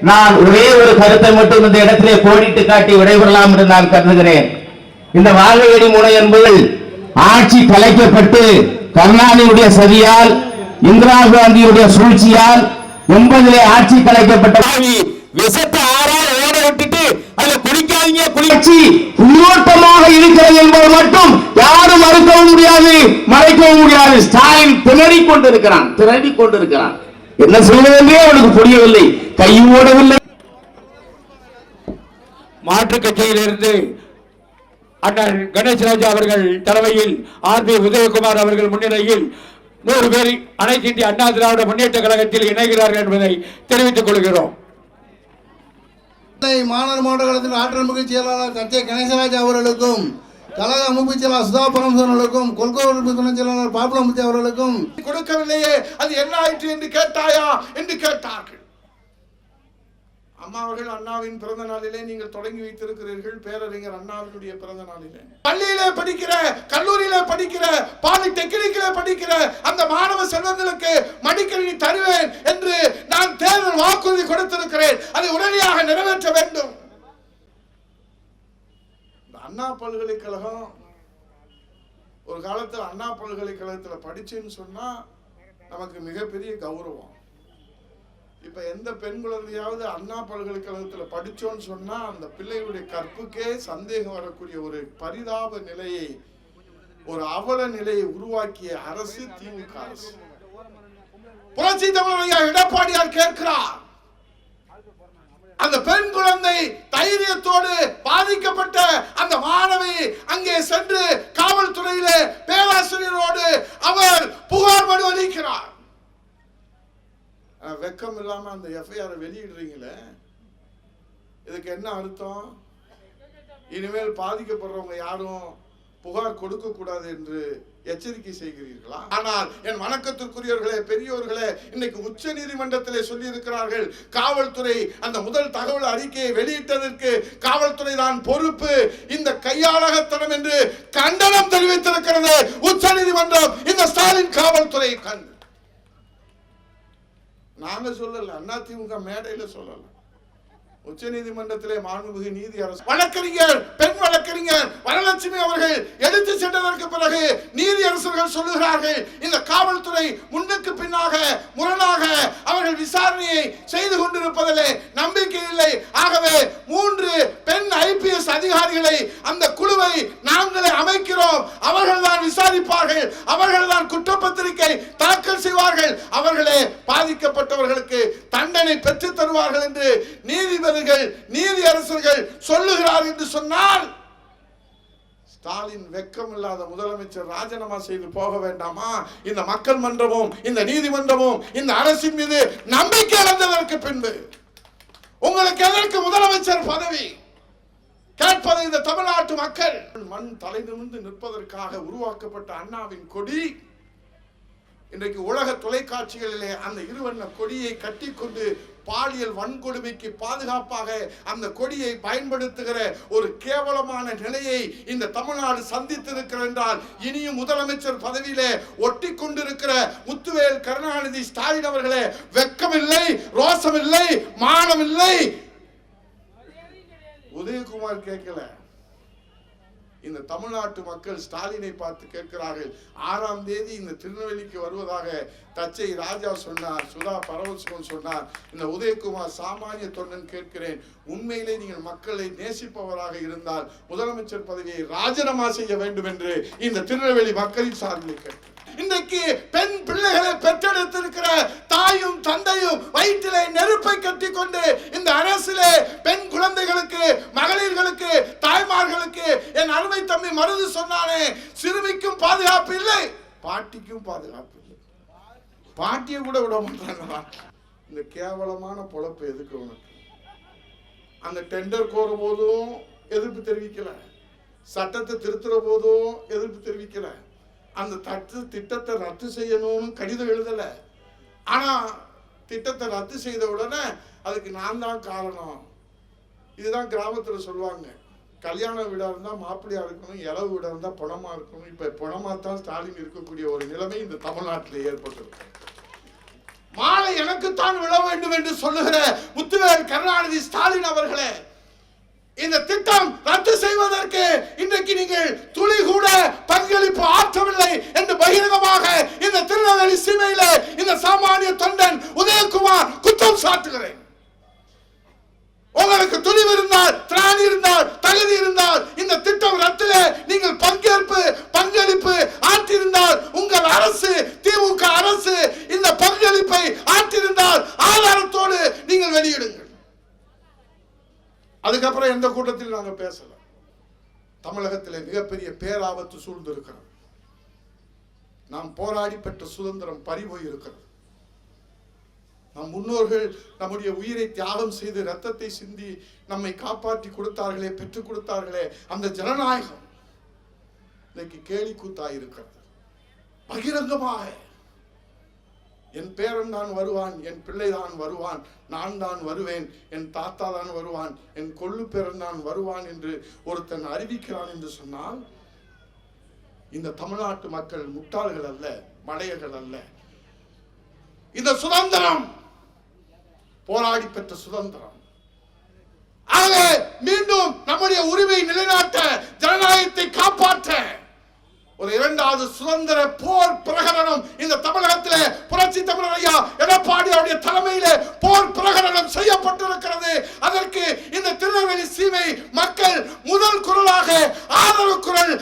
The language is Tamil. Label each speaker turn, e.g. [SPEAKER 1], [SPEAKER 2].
[SPEAKER 1] நான் ஒரே ஒரு கருத்தை மட்டும் இந்த இடத்திலே கோடிட்டு காட்டி விடைபெறலாம் என்று நான் கருதுகிறேன். இந்த வாழையடி முனை என்பது ஆட்சி கலைக்கப்பட்டு கருணாநிதியுடைய சதியால் இந்திரா காந்தியுடைய சூழ்ச்சியால் எண்பதிலே ஆட்சி கலைக்கப்பட்ட
[SPEAKER 2] விஷத்தை ஆறால் ஓட விட்டுட்டு அதுல குடிக்காதீங்க குளி
[SPEAKER 1] உயிரோட்டமாக இருக்கிறது என்பது மட்டும் யாரும் மறுக்கவும் முடியாது மறைக்கவும் முடியாது. ஸ்டாலின் திணறிக் கொண்டிருக்கிறான் திணறிக் கொண்டிருக்கிறான். என்ன செய்வதென்றே அவனுக்கு புரியவில்லை. கை ஓடவில்லை.
[SPEAKER 2] மாற்றுக் கட்சியிலிருந்து அண்ணன் கணேசராஜா அவர்கள் தலைமையில் ஆர் பி உதயகுமார் அவர்கள் முன்னிலையில் நூறு பேர் அனைத்து இந்திய அண்ணா திராவிட முன்னேற்ற கழகத்தில் இணைகிறார்கள் என்பதை தெரிவித்துக் கொள்கிறோம்.
[SPEAKER 3] மாநகர மாவட்ட கழகத்தின் ஆற்றல் மிகு செயலாளர் சத்ய கணேசராஜ் அவர்களுக்கும் கழக அமைப்பு செயலாளர் சுதா பரமசன் கொள்கை துணை செயலாளர் பாப்புலமுத்தி அவர்களுக்கும்.
[SPEAKER 4] கொடுக்கவில்லையே அது என்ன ஆயிற்று என்று கேட்டாயா என்று கேட்டார்கள். அம்மா அவர்கள் அண்ணாவின் பிறந்த நாளிலே நீங்கள் தொடங்கி வைத்திருக்கிறீர்கள் பேரறிஞர் அண்ணாவினுடைய பிறந்த நாளிலே. பள்ளியிலே படிக்கிற கல்லூரியிலே படிக்கிற பாலிடெக்னிக்கிலே படிக்கிற அந்த மாணவ செல்வங்களுக்கு மடிக்கணினி தருவேன் என்று நான் தேர்தல் வாக்குறுதி கொடுத்திருக்கிறேன். அதை உடனடியாக நிறைவேற்ற வேண்டும். அண்ணா பல்கலைக்கழகம் ஒரு காலத்தில் அண்ணா பல்கலைக்கழகத்தில் படிச்சேன்னு சொன்னால் நமக்கு மிகப்பெரிய கௌரவம். இப்போ எந்த பெண் குழந்தையாவது அண்ணா பல்கலைக்கழகத்தில் படித்தோன்னு சொன்னால் அந்த பிள்ளைகளுடைய கற்புக்கே சந்தேகம் வரக்கூடிய ஒரு பரிதாப நிலையை ஒரு அவல நிலையை உருவாக்கிய அரசு திமுக அரசு. புரட்சி தமிழ் எடப்பாடியார் கேட்கிறார். அந்த பெண் குழந்தை தைரியத்தோடு பாதிக்கப்பட்ட அந்த மாணவி அங்கே சென்று காவல்துறையிலே பேராசிரியரோடு அவர் புகார் மனு அளிக்கிறார். வெக்கம் இல்லாம அந்த எஃப்ஐஆர் வெளியிடுறீங்களே? இதுக்கு என்ன அர்த்தம்? இனிமேல் பாதிக்கப்படுறவங்க யாரும் புகார் கொடுக்க கூடாது என்று எச்சரிக்கை செய்கிறீர்களா? ஆனால் என் வணக்கத்திற்குரியவர்களே பெரியோர்களே இன்னைக்கு உச்ச நீதிமன்றத்திலே சொல்லி இருக்கிறார்கள் காவல்துறை அந்த முதல் தகவல் அறிக்கையை வெளியிட்டதற்கு காவல்துறை தான் பொறுப்பு. இந்த கையாளகத்தனம் என்று கண்டனம் தெரிவித்திருக்கிறது உச்ச நீதிமன்றம் இந்த ஸ்டாலின் காவல்துறை கண்டு நாங்க சொல்லல அதிமுக மேடையில சொல்லலாம் உச்ச நீதிமன்றத்திலே மாண்புமிகு நீதி அரசு. வழக்கறிஞர் பெண் வழக்கறிஞர் வரலட்சுமி அவர்கள் எடுத்து சென்றதற்கு பிறகு நீதி அரசர்கள் சொல்லுகிறார்கள் இந்த காவல்துறை முன்னுக்கு பின்னாக முரணாக அவர்கள் விசாரணையை செய்து கொண்டிருப்பதிலே நம்பிக்கை இல்லை. ஆகவே மூன்று பெண் ஐபிஎஸ் அதிகாரிகளை அந்த குழுவை நாங்களே அமை அவர்கள் தான் விசாரிப்பார்கள். அவர்கள் தான் குற்றப்பத்திரிகை தாக்கல் செய்வார்கள். அவர்களே பாதிக்கப்பட்டவர்களுக்கு தண்டனை பெற்று தருவார்கள் என்று நீதிபதிகள் நீதி அரசர்கள் சொல்லுகிறார் என்று சொன்னால் ஸ்டாலின் வெக்கம் இல்லாத முதலமைச்சர் ராஜினாமா செய்து போக வேண்டாமா? இந்த மக்கள் மன்றமும் இந்த நீதிமன்றமும் இந்த அரசின் மீது நம்பிக்கை இழந்ததற்கு பின்பு. உங்களுக்கு எதற்கு முதலமைச்சர் பதவி? கேட்பது இந்த தமிழ்நாட்டு மக்கள். மண் தலை நிமிர்ந்து நிற்பதற்காக உருவாக்கப்பட்ட அண்ணாவின் கொடி. இன்றைக்கு உலக தொலைக்காட்சிகளிலே அந்த இருவண்ண கொடியை கட்டிக்கொண்டு பாலியல் வன்கொடுமைக்கு பாதுகாப்பாக அந்த கொடியை பயன்படுத்துகிற ஒரு கேவலமான நிலையை இந்த தமிழ்நாடு சந்தித்திருக்கிறது என்றால் இனியும் முதலமைச்சர் பதவியிலே ஒட்டி கொண்டிருக்கிற முத்துவேல் கருணாநிதி ஸ்டாலின் அவர்களே வெக்கமில்லை ரோசமில்லை மானமில்லை உதயகுமார் கேட்கல. இந்த தமிழ்நாட்டு மக்கள் ஸ்டாலினை பார்த்து கேட்கிறார்கள். ஆறாம் தேதி இந்த திருநெல்வேலிக்கு வருவதாக தச்சை ராஜா சொன்னார் சுதா பரமசிவன் சொன்னார். இந்த உதயகுமார் சாமானிய தொண்டன் கேட்கிறேன். உண்மையிலே நீங்கள் மக்களை நேசிப்பவராக இருந்தால் முதலமைச்சர் பதவியை ராஜினாமா செய்ய வேண்டும் என்று இந்த திருநெல்வேலி மக்களின் சார்பில் கேட்கிறேன் இன்றைக்கு பெண் பிள்ளைகளை பாட்டிக்கும் பாதுகாப்பு இல்லை. பாட்டியை கூட விட மாட்டாங்களா இந்த கேவலமான பொழப்பு எதுக்கு உனக்கு? அந்த டெண்டர் கோர போதும் எதிர்ப்பு தெரிவிக்கல. சட்டத்தை திருத்துற போதும் எதிர்ப்பு தெரிவிக்கல. அந்த தட்டு திட்டத்தை ரத்து செய்யணும்னு கடிதம் எழுதல. ஆனா திட்டத்தை ரத்து செய்த உடனே அதுக்கு நான் தான் காரணம். இதுதான் கிராமத்துல சொல்லுவாங்க. கல்யாண வீடா இருந்தா மாப்பிள்ளையா இருக்கணும் இளவு வீடா இருந்தா பணமா இருக்கணும். இப்ப பணமா தான் ஸ்டாலின் இருக்கக்கூடிய ஒரு நிலைமை இந்த தமிழ்நாட்டில் ஏற்பட்டிருக்கு. மாலை எனக்குத்தான் விழ வேண்டும் என்று சொல்லுகிற முத்துவேல் கருணாநிதி ஸ்டாலின் அவர்களே இந்த திட்டம் ரத்து செய்வதற்கு இன்றைக்கு நீங்கள் துளி கூட பங்களிப்பு ஆற்றவில்லை என்று பகிரங்கமாக இந்த திருநெல்வேலி சீமையில இந்த சாமானிய தொண்டன் உதயகுமார் குற்றம் சாட்டுகிறேன். உங்களுக்கு துணிவு இருந்தால் திராணி இருந்தால் தகுதி இருந்தால் இந்த திட்டம் ரத்தில நீங்கள் பங்கேற்பு பங்களிப்பு ஆற்றியிருந்தால் உங்கள் அரசு திமுக அரசு இந்த பங்களிப்பை ஆற்றியிருந்தால் ஆதாரத்தோடு நீங்கள் வெளியிடுங்கள். அதுக்கப்புறம் எந்த கூட்டத்தில் நாங்கள் பேசல தமிழகத்தில் மிகப்பெரிய பேராபத்து சூழ்ந்திருக்கிறது. நாம் போராடி பெற்ற சுதந்திரம் பறிபோய் இருக்கிறது நம் முன்னோர்கள் நம்முடைய உயிரை தியாகம் செய்து ரத்தத்தை சிந்தி நம்மை காப்பாற்றி கொடுத்தார்களே பெற்றுக் கொடுத்தார்களே. அந்த ஜனநாயகம் இன்னைக்கு கேலி கூத்தாய் இருக்கிறது. பகிரங்கமாக என் பேரன் தான் வருவான் என் பிள்ளை தான் வருவான் நான் தான் வருவேன் என் தாத்தா தான் வருவான் என் கொள்ளு பேரன் தான் வருவான் என்று ஒருத்தன் அறிவிக்கிறான் என்று சொன்னால் இந்த தமிழ்நாட்டு மக்கள் முட்டாள்கள் அல்ல மடையர்கள் அல்ல. இந்த சுதந்திரம் போராடி பெற்ற சுதந்திரம். ஆகவே மீண்டும் நம்முடைய உரிமை நிலைநாட்ட ஜனநாயகத்தை காப்பாற்ற ஒரு இரண்டாவது சுதந்திர போர் பிரகடனம் இந்த தமிழகத்தில் புரட்சி தமிழர் ஐயா எடப்பாடி அவருடைய தலைமையில போர் பிரகடனம் செய்யப்பட்டிருக்கிறது. அதற்கு இந்த திருநெல்வேலி சீமை மக்கள் முதல் குரலாக ஆதரவு குரல்